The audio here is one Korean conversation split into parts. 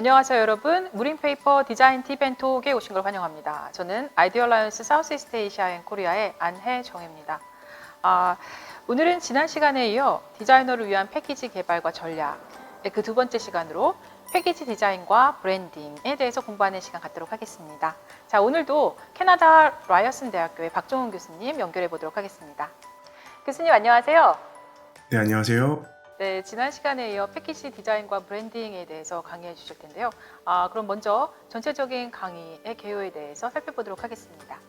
안녕하세요 여러분 무림페이퍼 디자인 티벤톡에 오신 걸 환영합니다. 저는 아이디얼라이언스 사우스이스트 에이시아 앤 코리아의 안혜정입니다. 아, 오늘은 지난 시간에 이어 디자이너를 위한 패키지 개발과 전략 그 두 번째 시간으로 패키지 디자인과 브랜딩에 대해서 공부하는 시간 갖도록 하겠습니다. 자 오늘도 캐나다 라이어슨 대학교의 박종훈 교수님 연결해 보도록 하겠습니다. 교수님 안녕하세요. 네, 안녕하세요. 네, 지난 시간에 이어 패키지 디자인과 브랜딩에 대해서 강의해 주실 텐데요. 아, 그럼 먼저 전체적인 강의의 개요에 대해서 살펴보도록 하겠습니다.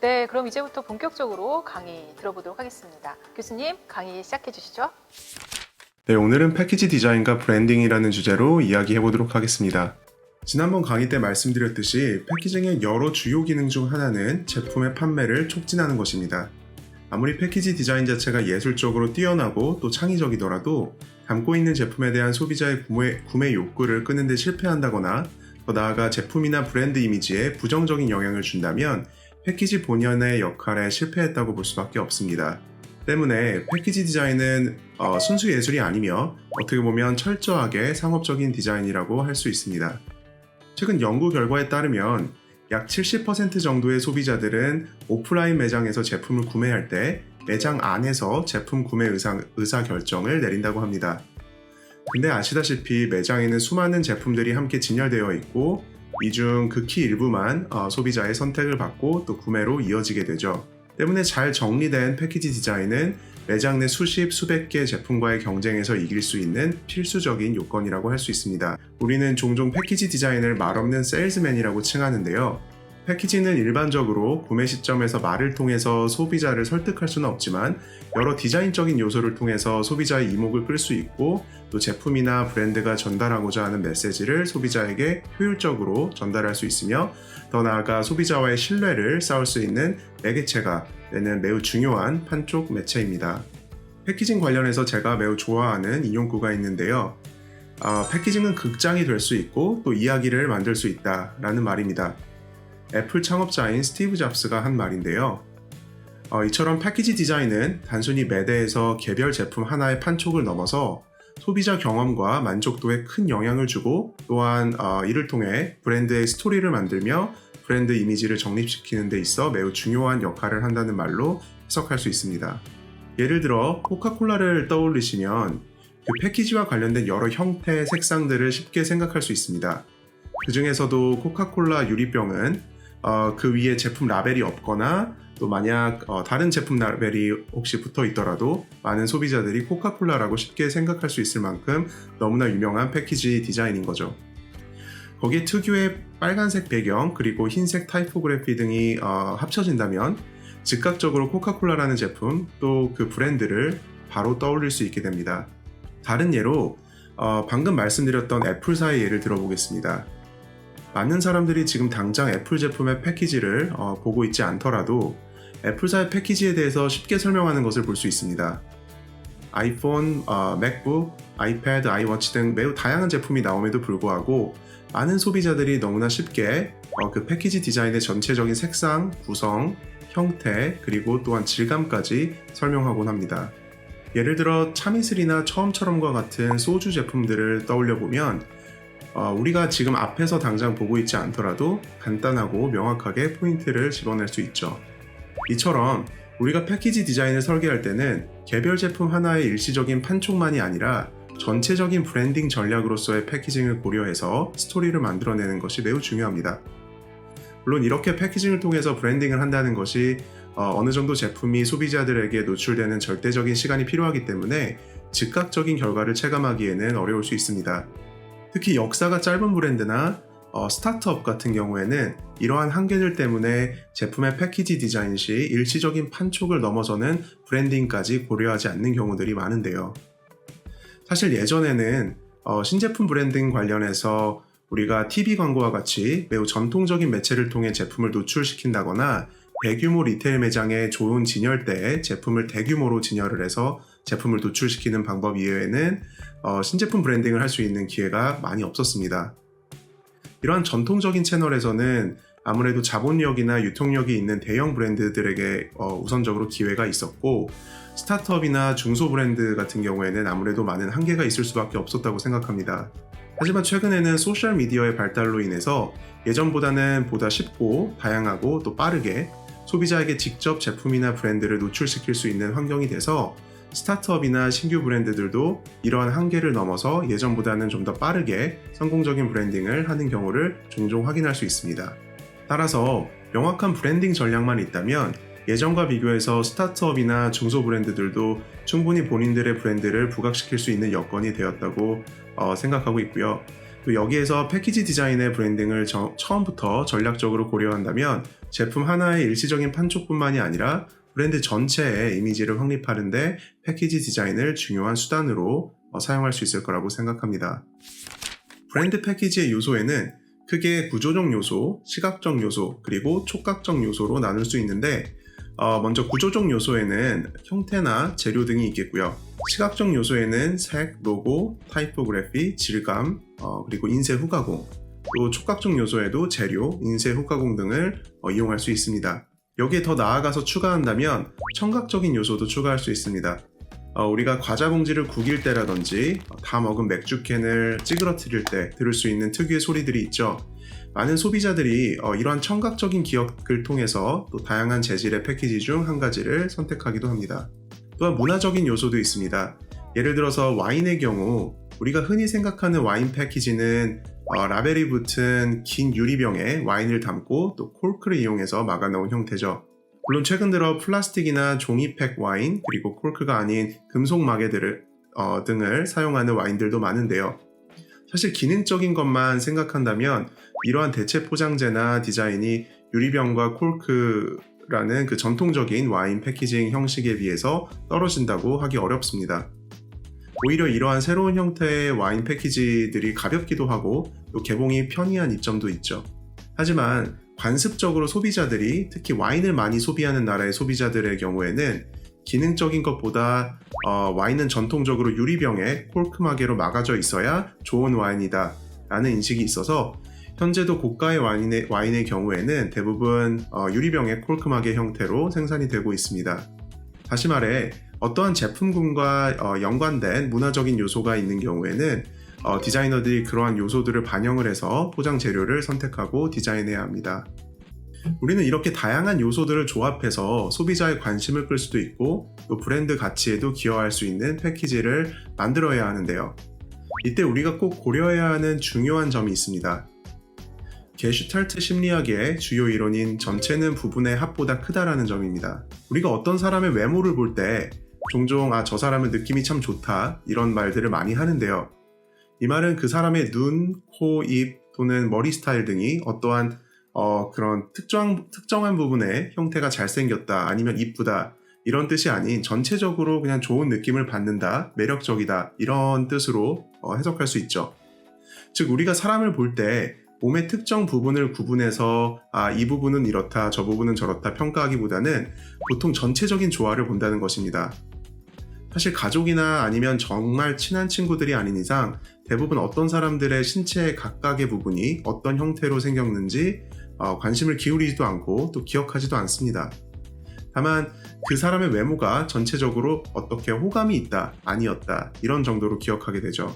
네, 그럼 이제부터 본격적으로 강의 들어보도록 하겠습니다. 교수님, 강의 시작해 주시죠. 네, 오늘은 패키지 디자인과 브랜딩이라는 주제로 이야기해 보도록 하겠습니다. 지난번 강의 때 말씀드렸듯이 패키징의 여러 주요 기능 중 하나는 제품의 판매를 촉진하는 것입니다. 아무리 패키지 디자인 자체가 예술적으로 뛰어나고 또 창의적이더라도 담고 있는 제품에 대한 소비자의 구매, 구매 욕구를 끄는 데 실패한다거나 더 나아가 제품이나 브랜드 이미지에 부정적인 영향을 준다면 패키지 본연의 역할에 실패했다고 볼 수밖에 없습니다. 때문에 패키지 디자인은 어, 순수 예술이 아니며 어떻게 보면 철저하게 상업적인 디자인이라고 할 수 있습니다. 최근 연구 결과에 따르면 약 70% 정도의 소비자들은 오프라인 매장에서 제품을 구매할 때 매장 안에서 제품 구매 의사, 의사 결정을 내린다고 합니다. 근데 아시다시피 매장에는 수많은 제품들이 함께 진열되어 있고 이 중 극히 일부만 어, 소비자의 선택을 받고 또 구매로 이어지게 되죠. 때문에 잘 정리된 패키지 디자인은 매장 내 수십, 수백 개 제품과의 경쟁에서 이길 수 있는 필수적인 요건이라고 할 수 있습니다. 우리는 종종 패키지 디자인을 말없는 세일즈맨이라고 칭하는데요. 패키지는 일반적으로 구매 시점에서 말을 통해서 소비자를 설득할 수는 없지만 여러 디자인적인 요소를 통해서 소비자의 이목을 끌 수 있고 또 제품이나 브랜드가 전달하고자 하는 메시지를 소비자에게 효율적으로 전달할 수 있으며 더 나아가 소비자와의 신뢰를 쌓을 수 있는 매개체가 되는 매우 중요한 판촉 매체입니다. 패키징 관련해서 제가 매우 좋아하는 인용구가 있는데요. 어, 패키징은 극장이 될 수 있고 또 이야기를 만들 수 있다라는 말입니다. 애플 창업자인 스티브 잡스가 한 말인데요. 어, 이처럼 패키지 디자인은 단순히 매대에서 개별 제품 하나의 판촉을 넘어서 소비자 경험과 만족도에 큰 영향을 주고 또한 어, 이를 통해 브랜드의 스토리를 만들며 브랜드 이미지를 정립시키는 데 있어 매우 중요한 역할을 한다는 말로 해석할 수 있습니다. 예를 들어 코카콜라를 떠올리시면 그 패키지와 관련된 여러 형태, 색상들을 쉽게 생각할 수 있습니다. 그 중에서도 코카콜라 유리병은 어, 그 위에 제품 라벨이 없거나 또 만약 어, 다른 제품 라벨이 혹시 붙어 있더라도 많은 소비자들이 코카콜라라고 쉽게 생각할 수 있을 만큼 너무나 유명한 패키지 디자인인 거죠. 거기에 특유의 빨간색 배경 그리고 흰색 타이포그래피 등이 어, 합쳐진다면 즉각적으로 코카콜라라는 제품 또 그 브랜드를 바로 떠올릴 수 있게 됩니다. 다른 예로 어, 방금 말씀드렸던 애플사의 예를 들어보겠습니다. 많은 사람들이 지금 당장 애플 제품의 패키지를 어, 보고 있지 않더라도 애플사의 패키지에 대해서 쉽게 설명하는 것을 볼 수 있습니다. 아이폰, 어, 맥북, 아이패드, 아이워치 등 매우 다양한 제품이 나옴에도 불구하고 많은 소비자들이 너무나 쉽게 어, 그 패키지 디자인의 전체적인 색상, 구성, 형태, 그리고 또한 질감까지 설명하곤 합니다. 예를 들어 참이슬이나 처음처럼과 같은 소주 제품들을 떠올려 보면 어, 우리가 지금 앞에서 당장 보고 있지 않더라도 간단하고 명확하게 포인트를 집어낼 수 있죠. 이처럼 우리가 패키지 디자인을 설계할 때는 개별 제품 하나의 일시적인 판촉만이 아니라 전체적인 브랜딩 전략으로서의 패키징을 고려해서 스토리를 만들어내는 것이 매우 중요합니다. 물론 이렇게 패키징을 통해서 브랜딩을 한다는 것이 어, 느 정도 제품이 소비자들에게 노출되는 절대적인 시간이 필요하기 때문에 즉각적인 결과를 체감하기에는 어려울 수 있습니다. 특히 역사가 짧은 브랜드나 어, 스타트업 같은 경우에는 이러한 한계들 때문에 제품의 패키지 디자인 시 일시적인 판촉을 넘어서는 브랜딩까지 고려하지 않는 경우들이 많은데요. 사실 예전에는 어, 신제품 브랜딩 관련해서 우리가 TV 광고와 같이 매우 전통적인 매체를 통해 제품을 노출시킨다거나 대규모 리테일 매장의 좋은 진열대에 제품을 대규모로 진열을 해서 제품을 노출시키는 방법 이외에는 어, 신제품 브랜딩을 할 수 있는 기회가 많이 없었습니다. 이러한 전통적인 채널에서는 아무래도 자본력이나 유통력이 있는 대형 브랜드들에게 어, 우선적으로 기회가 있었고 스타트업이나 중소 브랜드 같은 경우에는 아무래도 많은 한계가 있을 수밖에 없었다고 생각합니다. 하지만 최근에는 소셜 미디어의 발달로 인해서 예전보다는 보다 쉽고 다양하고 또 빠르게 소비자에게 직접 제품이나 브랜드를 노출시킬 수 있는 환경이 돼서 스타트업이나 신규 브랜드들도 이러한 한계를 넘어서 예전보다는 좀 더 빠르게 성공적인 브랜딩을 하는 경우를 종종 확인할 수 있습니다. 따라서 명확한 브랜딩 전략만 있다면 예전과 비교해서 스타트업이나 중소 브랜드들도 충분히 본인들의 브랜드를 부각시킬 수 있는 여건이 되었다고 어, 생각하고 있고요. 또 여기에서 패키지 디자인의 브랜딩을 저- 처음부터 전략적으로 고려한다면 제품 하나의 일시적인 판촉뿐만이 아니라 브랜드 전체의 이미지를 확립하는데 패키지 디자인을 중요한 수단으로 어, 사용할 수 있을 거라고 생각합니다. 브랜드 패키지의 요소에는 크게 구조적 요소, 시각적 요소, 그리고 촉각적 요소로 나눌 수 있는데 어, 먼저 구조적 요소에는 형태나 재료 등이 있겠고요. 시각적 요소에는 색, 로고, 타이포그래피, 질감, 어, 그리고 인쇄 후가공, 또 촉각적 요소에도 재료, 인쇄 후가공 등을 어, 이용할 수 있습니다. 여기에 더 나아가서 추가한다면 청각적인 요소도 추가할 수 있습니다. 어, 우리가 과자 봉지를 구길 때라든지 어, 다 먹은 맥주캔을 찌그러뜨릴 때 들을 수 있는 특유의 소리들이 있죠. 많은 소비자들이 어, 이러한 청각적인 기억을 통해서 또 다양한 재질의 패키지 중 한 가지를 선택하기도 합니다. 또한 문화적인 요소도 있습니다. 예를 들어서 와인의 경우 우리가 흔히 생각하는 와인 패키지는 어, 라벨이 붙은 긴 유리병에 와인을 담고 또 콜크를 이용해서 막아놓은 형태죠. 물론 최근 들어 플라스틱이나 종이팩 와인 그리고 콜크가 아닌 금속 마개들을 어, 등을 사용하는 와인들도 많은데요. 사실 기능적인 것만 생각한다면 이러한 대체 포장재나 디자인이 유리병과 콜크라는 그 전통적인 와인 패키징 형식에 비해서 떨어진다고 하기 어렵습니다. 오히려 이러한 새로운 형태의 와인 패키지들이 가볍기도 하고 또 개봉이 편리한 이점도 있죠. 하지만 관습적으로 소비자들이 특히 와인을 많이 소비하는 나라의 소비자들의 경우에는 기능적인 것보다 어, 와인은 전통적으로 유리병에 콜크 마개로 막아져 있어야 좋은 와인이다 라는 인식이 있어서 현재도 고가의 와인의, 와인의 경우에는 대부분 어, 유리병의 콜크마개 형태로 생산이 되고 있습니다. 다시 말해 어떠한 제품군과 어, 연관된 문화적인 요소가 있는 경우에는 어, 디자이너들이 그러한 요소들을 반영을 해서 포장 재료를 선택하고 디자인해야 합니다. 우리는 이렇게 다양한 요소들을 조합해서 소비자의 관심을 끌 수도 있고 또 브랜드 가치에도 기여할 수 있는 패키지를 만들어야 하는데요. 이때 우리가 꼭 고려해야 하는 중요한 점이 있습니다. 게슈탈트 심리학의 주요 이론인 전체는 부분의 합보다 크다라는 점입니다. 우리가 어떤 사람의 외모를 볼 때 종종 아 저 사람은 느낌이 참 좋다 이런 말들을 많이 하는데요. 이 말은 그 사람의 눈, 코, 입 또는 머리 스타일 등이 어떠한 어, 그런 특정, 특정한 부분의 형태가 잘생겼다 아니면 이쁘다 이런 뜻이 아닌 전체적으로 그냥 좋은 느낌을 받는다 매력적이다 이런 뜻으로 어, 해석할 수 있죠. 즉 우리가 사람을 볼 때 몸의 특정 부분을 구분해서 아 이 부분은 이렇다 저 부분은 저렇다 평가하기보다는 보통 전체적인 조화를 본다는 것입니다. 사실 가족이나 아니면 정말 친한 친구들이 아닌 이상 대부분 어떤 사람들의 신체의 각각의 부분이 어떤 형태로 생겼는지 어, 관심을 기울이지도 않고 또 기억하지도 않습니다. 다만 그 사람의 외모가 전체적으로 어떻게 호감이 있다, 아니었다 이런 정도로 기억하게 되죠.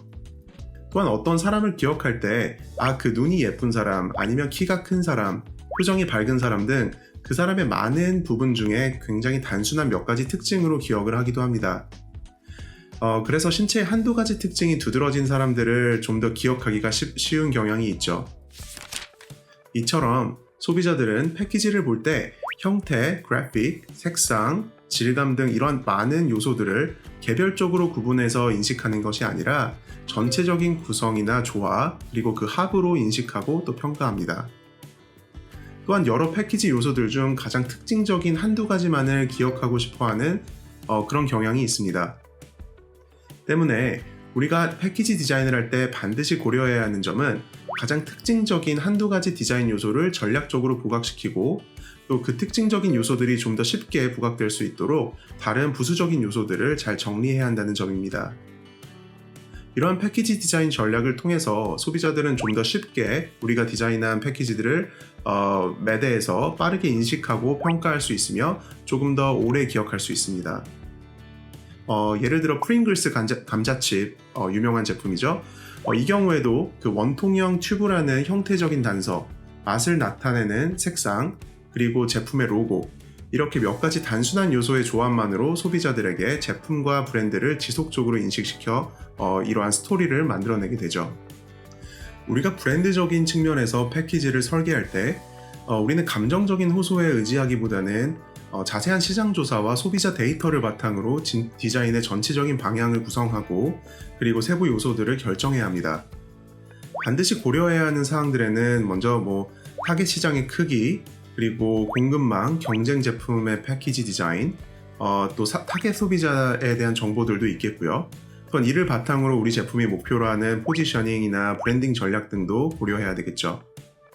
또한 어떤 사람을 기억할 때, 아, 그 눈이 예쁜 사람, 아니면 키가 큰 사람, 표정이 밝은 사람 등 그 사람의 많은 부분 중에 굉장히 단순한 몇 가지 특징으로 기억을 하기도 합니다. 어, 그래서 신체의 한두 가지 특징이 두드러진 사람들을 좀 더 기억하기가 쉽- 쉬운 경향이 있죠. 이처럼 소비자들은 패키지를 볼 때 형태, 그래픽, 색상, 질감 등 이런 많은 요소들을 개별적으로 구분해서 인식하는 것이 아니라 전체적인 구성이나 조화, 그리고 그 합으로 인식하고 또 평가합니다. 또한 여러 패키지 요소들 중 가장 특징적인 한두 가지만을 기억하고 싶어 하는 어, 그런 경향이 있습니다. 때문에 우리가 패키지 디자인을 할 때 반드시 고려해야 하는 점은 가장 특징적인 한두 가지 디자인 요소를 전략적으로 부각시키고 또 그 특징적인 요소들이 좀 더 쉽게 부각될 수 있도록 다른 부수적인 요소들을 잘 정리해야 한다는 점입니다. 이러한 패키지 디자인 전략을 통해서 소비자들은 좀 더 쉽게 우리가 디자인한 패키지들을 어, 매대에서 빠르게 인식하고 평가할 수 있으며 조금 더 오래 기억할 수 있습니다. 어, 예를 들어 프링글스 감자, 감자칩 어, 유명한 제품이죠. 어, 이 경우에도 그 원통형 튜브라는 형태적인 단서, 맛을 나타내는 색상, 그리고 제품의 로고 이렇게 몇 가지 단순한 요소의 조합만으로 소비자들에게 제품과 브랜드를 지속적으로 인식시켜 어, 이러한 스토리를 만들어내게 되죠. 우리가 브랜드적인 측면에서 패키지를 설계할 때 어, 우리는 감정적인 호소에 의지하기보다는 어, 자세한 시장 조사와 소비자 데이터를 바탕으로 진- 디자인의 전체적인 방향을 구성하고 그리고 세부 요소들을 결정해야 합니다. 반드시 고려해야 하는 사항들에는 먼저 뭐 타겟 시장의 크기, 그리고 공급망, 경쟁 제품의 패키지 디자인, 어, 또 사- 타겟 소비자에 대한 정보들도 있겠고요. 또한 이를 바탕으로 우리 제품이 목표로 하는 포지셔닝이나 브랜딩 전략 등도 고려해야 되겠죠.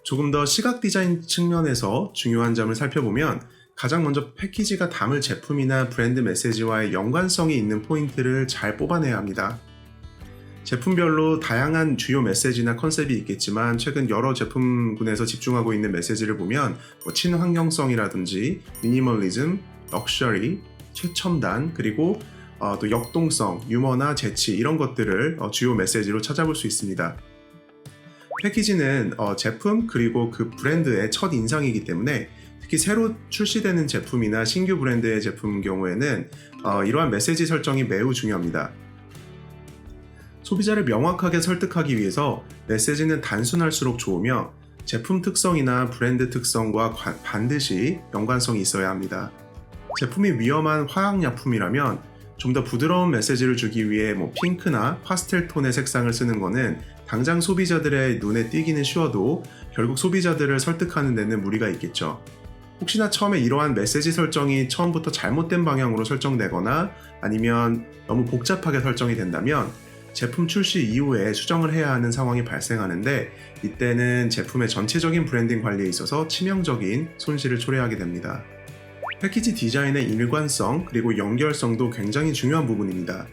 조금 더 시각 디자인 측면에서 중요한 점을 살펴보면 가장 먼저 패키지가 담을 제품이나 브랜드 메시지와의 연관성이 있는 포인트를 잘 뽑아내야 합니다. 제품별로 다양한 주요 메시지나 컨셉이 있겠지만 최근 여러 제품군에서 집중하고 있는 메시지를 보면 뭐 친환경성이라든지 미니멀리즘, 럭셔리, 최첨단 그리고 어, 또 역동성, 유머나 재치 이런 것들을 어, 주요 메시지로 찾아볼 수 있습니다. 패키지는 어, 제품 그리고 그 브랜드의 첫 인상이기 때문에 특히 새로 출시되는 제품이나 신규 브랜드의 제품 경우에는 어, 이러한 메시지 설정이 매우 중요합니다. 소비자를 명확하게 설득하기 위해서 메시지는 단순할수록 좋으며 제품 특성이나 브랜드 특성과 관- 반드시 연관성이 있어야 합니다. 제품이 위험한 화학약품이라면 좀 더 부드러운 메시지를 주기 위해 뭐 핑크나 파스텔 톤의 색상을 쓰는 것은 당장 소비자들의 눈에 띄기는 쉬워도 결국 소비자들을 설득하는 데는 무리가 있겠죠. 혹시나 처음에 이러한 메시지 설정이 처음부터 잘못된 방향으로 설정되거나 아니면 너무 복잡하게 설정이 된다면 제품 출시 이후에 수정을 해야 하는 상황이 발생하는데 이때는 제품의 전체적인 브랜딩 관리에 있어서 치명적인 손실을 초래하게 됩니다. 패키지 디자인의 일관성 그리고 연결성도 굉장히 중요한 부분입니다.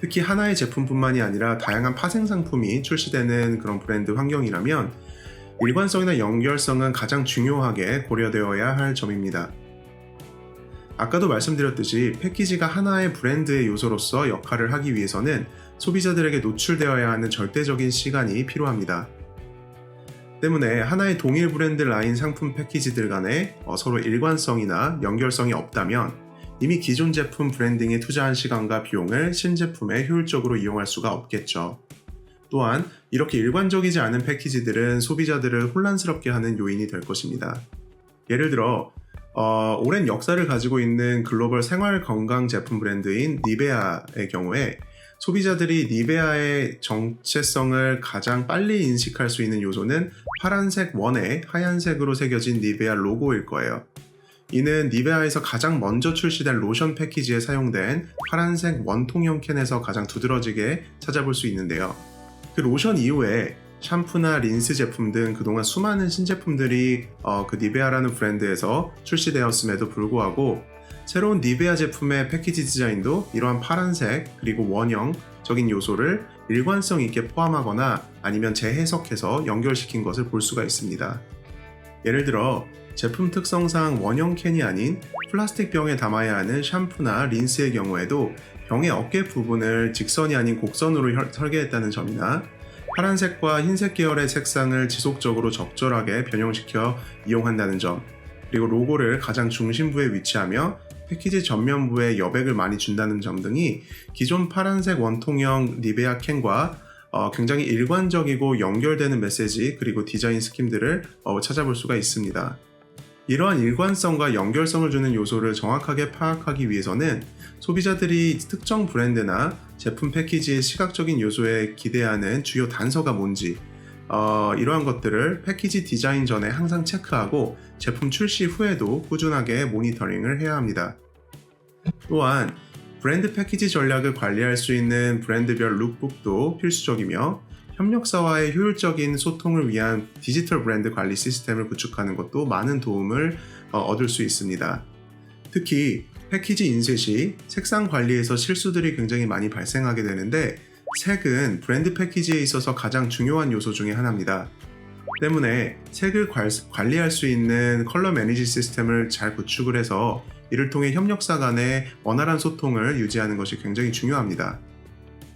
특히 하나의 제품뿐만이 아니라 다양한 파생 상품이 출시되는 그런 브랜드 환경이라면 일관성이나 연결성은 가장 중요하게 고려되어야 할 점입니다. 아까도 말씀드렸듯이 패키지가 하나의 브랜드의 요소로서 역할을 하기 위해서는 소비자들에게 노출되어야 하는 절대적인 시간이 필요합니다. 때문에 하나의 동일 브랜드 라인 상품 패키지들 간에 어, 서로 일관성이나 연결성이 없다면 이미 기존 제품 브랜딩에 투자한 시간과 비용을 신제품에 효율적으로 이용할 수가 없겠죠. 또한 이렇게 일관적이지 않은 패키지들은 소비자들을 혼란스럽게 하는 요인이 될 것입니다. 예를 들어 어, 오랜 역사를 가지고 있는 글로벌 생활 건강 제품 브랜드인 니베아의 경우에 소비자들이 니베아의 정체성을 가장 빨리 인식할 수 있는 요소는 파란색 원에 하얀색으로 새겨진 니베아 로고일 거예요. 이는 니베아에서 가장 먼저 출시된 로션 패키지에 사용된 파란색 원통형 캔에서 가장 두드러지게 찾아볼 수 있는데요. 그 로션 이후에 샴푸나 린스 제품 등 그동안 수많은 신제품들이 어, 그 니베아라는 브랜드에서 출시되었음에도 불구하고 새로운 니베아 제품의 패키지 디자인도 이러한 파란색 그리고 원형적인 요소를 일관성 있게 포함하거나 아니면 재해석해서 연결시킨 것을 볼 수가 있습니다. 예를 들어 제품 특성상 원형 캔이 아닌 플라스틱 병에 담아야 하는 샴푸나 린스의 경우에도 병의 어깨 부분을 직선이 아닌 곡선으로 혈- 설계했다는 점이나 파란색과 흰색 계열의 색상을 지속적으로 적절하게 변형시켜 이용한다는 점, 그리고 로고를 가장 중심부에 위치하며 패키지 전면부에 여백을 많이 준다는 점 등이 기존 파란색 원통형 니베아 캔과 어, 굉장히 일관적이고 연결되는 메시지 그리고 디자인 스킴들을 어, 찾아볼 수가 있습니다. 이러한 일관성과 연결성을 주는 요소를 정확하게 파악하기 위해서는 소비자들이 특정 브랜드나 제품 패키지의 시각적인 요소에 기대하는 주요 단서가 뭔지 어, 이러한 것들을 패키지 디자인 전에 항상 체크하고 제품 출시 후에도 꾸준하게 모니터링을 해야 합니다. 또한 브랜드 패키지 전략을 관리할 수 있는 브랜드별 룩북도 필수적이며 협력사와의 효율적인 소통을 위한 디지털 브랜드 관리 시스템을 구축하는 것도 많은 도움을 어, 얻을 수 있습니다. 특히 패키지 인쇄 시 색상 관리에서 실수들이 굉장히 많이 발생하게 되는데 색은 브랜드 패키지에 있어서 가장 중요한 요소 중의 하나입니다. 때문에 색을 관- 관리할 수 있는 컬러 매니지 시스템을 잘 구축을 해서 이를 통해 협력사 간의 원활한 소통을 유지하는 것이 굉장히 중요합니다.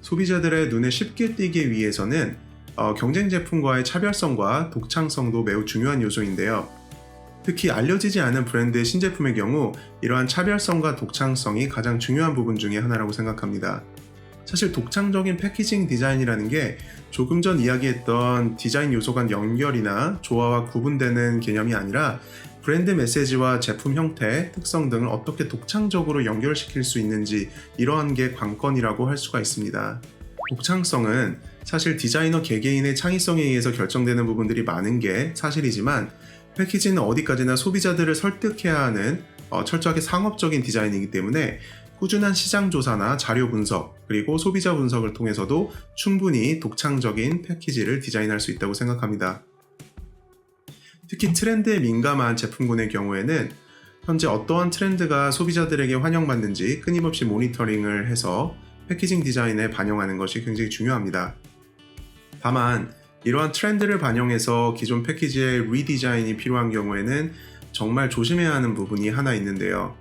소비자들의 눈에 쉽게 띄기 위해서는 어, 경쟁 제품과의 차별성과 독창성도 매우 중요한 요소인데요. 특히 알려지지 않은 브랜드의 신제품의 경우 이러한 차별성과 독창성이 가장 중요한 부분 중의 하나라고 생각합니다. 사실 독창적인 패키징 디자인이라는 게 조금 전 이야기했던 디자인 요소 간 연결이나 조화와 구분되는 개념이 아니라 브랜드 메시지와 제품 형태, 특성 등을 어떻게 독창적으로 연결시킬 수 있는지 이러한 게 관건이라고 할 수가 있습니다. 독창성은 사실 디자이너 개개인의 창의성에 의해서 결정되는 부분들이 많은 게 사실이지만 패키지는 어디까지나 소비자들을 설득해야 하는 어, 철저하게 상업적인 디자인이기 때문에 꾸준한 시장 조사나 자료 분석, 그리고 소비자 분석을 통해서도 충분히 독창적인 패키지를 디자인할 수 있다고 생각합니다. 특히 트렌드에 민감한 제품군의 경우에는 현재 어떠한 트렌드가 소비자들에게 환영받는지 끊임없이 모니터링을 해서 패키징 디자인에 반영하는 것이 굉장히 중요합니다. 다만 이러한 트렌드를 반영해서 기존 패키지의 리디자인이 필요한 경우에는 정말 조심해야 하는 부분이 하나 있는데요.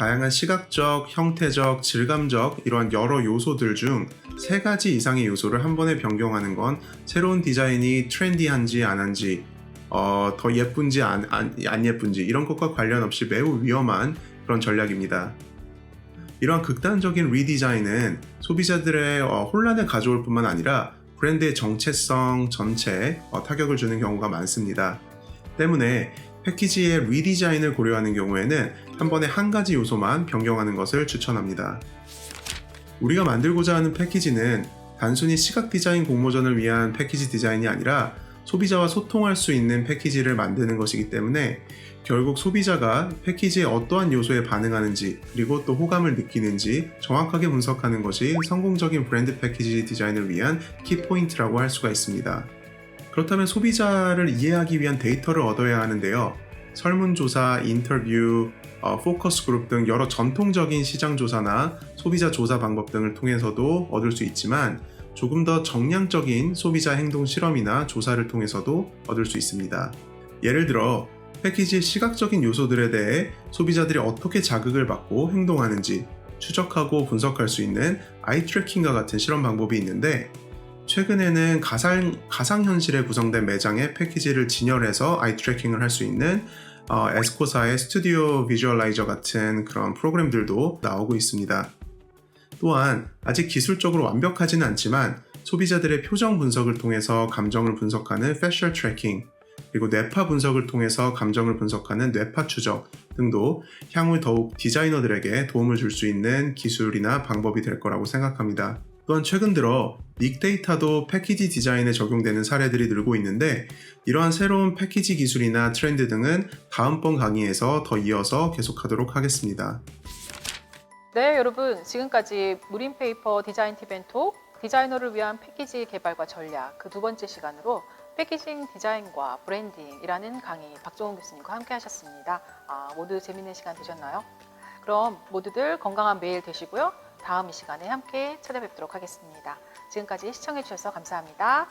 다양한 시각적, 형태적, 질감적 이러한 여러 요소들 중 세 가지 이상의 요소를 한 번에 변경하는 건 새로운 디자인이 트렌디한지 안 한지 어, 더 예쁜지 안, 안, 안 예쁜지 이런 것과 관련 없이 매우 위험한 그런 전략입니다. 이러한 극단적인 리디자인은 소비자들의 어, 혼란을 가져올 뿐만 아니라 브랜드의 정체성 전체에 어, 타격을 주는 경우가 많습니다. 때문에 패키지의 리디자인을 고려하는 경우에는 한 번에 한 가지 요소만 변경하는 것을 추천합니다. 우리가 만들고자 하는 패키지는 단순히 시각 디자인 공모전을 위한 패키지 디자인이 아니라 소비자와 소통할 수 있는 패키지를 만드는 것이기 때문에 결국 소비자가 패키지의 어떠한 요소에 반응하는지 그리고 또 호감을 느끼는지 정확하게 분석하는 것이 성공적인 브랜드 패키지 디자인을 위한 키포인트라고 할 수가 있습니다. 그렇다면 소비자를 이해하기 위한 데이터를 얻어야 하는데요. 설문조사, 인터뷰, 어, 포커스 그룹 등 여러 전통적인 시장 조사나 소비자 조사 방법 등을 통해서도 얻을 수 있지만 조금 더 정량적인 소비자 행동 실험이나 조사를 통해서도 얻을 수 있습니다. 예를 들어 패키지의 시각적인 요소들에 대해 소비자들이 어떻게 자극을 받고 행동하는지 추적하고 분석할 수 있는 아이 트래킹과 같은 실험 방법이 있는데 최근에는 가상, 가상현실에 구성된 매장에 패키지를 진열해서 아이 트래킹을 할 수 있는 어, 에스코사의 스튜디오 비주얼라이저 같은 그런 프로그램들도 나오고 있습니다. 또한 아직 기술적으로 완벽하지는 않지만 소비자들의 표정 분석을 통해서 감정을 분석하는 패셜 트래킹, 그리고 뇌파 분석을 통해서 감정을 분석하는 뇌파 추적 등도 향후 더욱 디자이너들에게 도움을 줄 수 있는 기술이나 방법이 될 거라고 생각합니다. 또한 최근 들어 빅데이터도 패키지 디자인에 적용되는 사례들이 늘고 있는데 이러한 새로운 패키지 기술이나 트렌드 등은 다음번 강의에서 더 이어서 계속하도록 하겠습니다. 네, 여러분 지금까지 무림페이퍼 디자인 팁앤톡 디자이너를 위한 패키지 개발과 전략 그 두 번째 시간으로 패키징 디자인과 브랜딩이라는 강의 박종훈 교수님과 함께 하셨습니다. 아, 모두 재밌는 시간 되셨나요? 그럼 모두들 건강한 매일 되시고요. 다음 이 시간에 함께 찾아뵙도록 하겠습니다. 지금까지 시청해주셔서 감사합니다.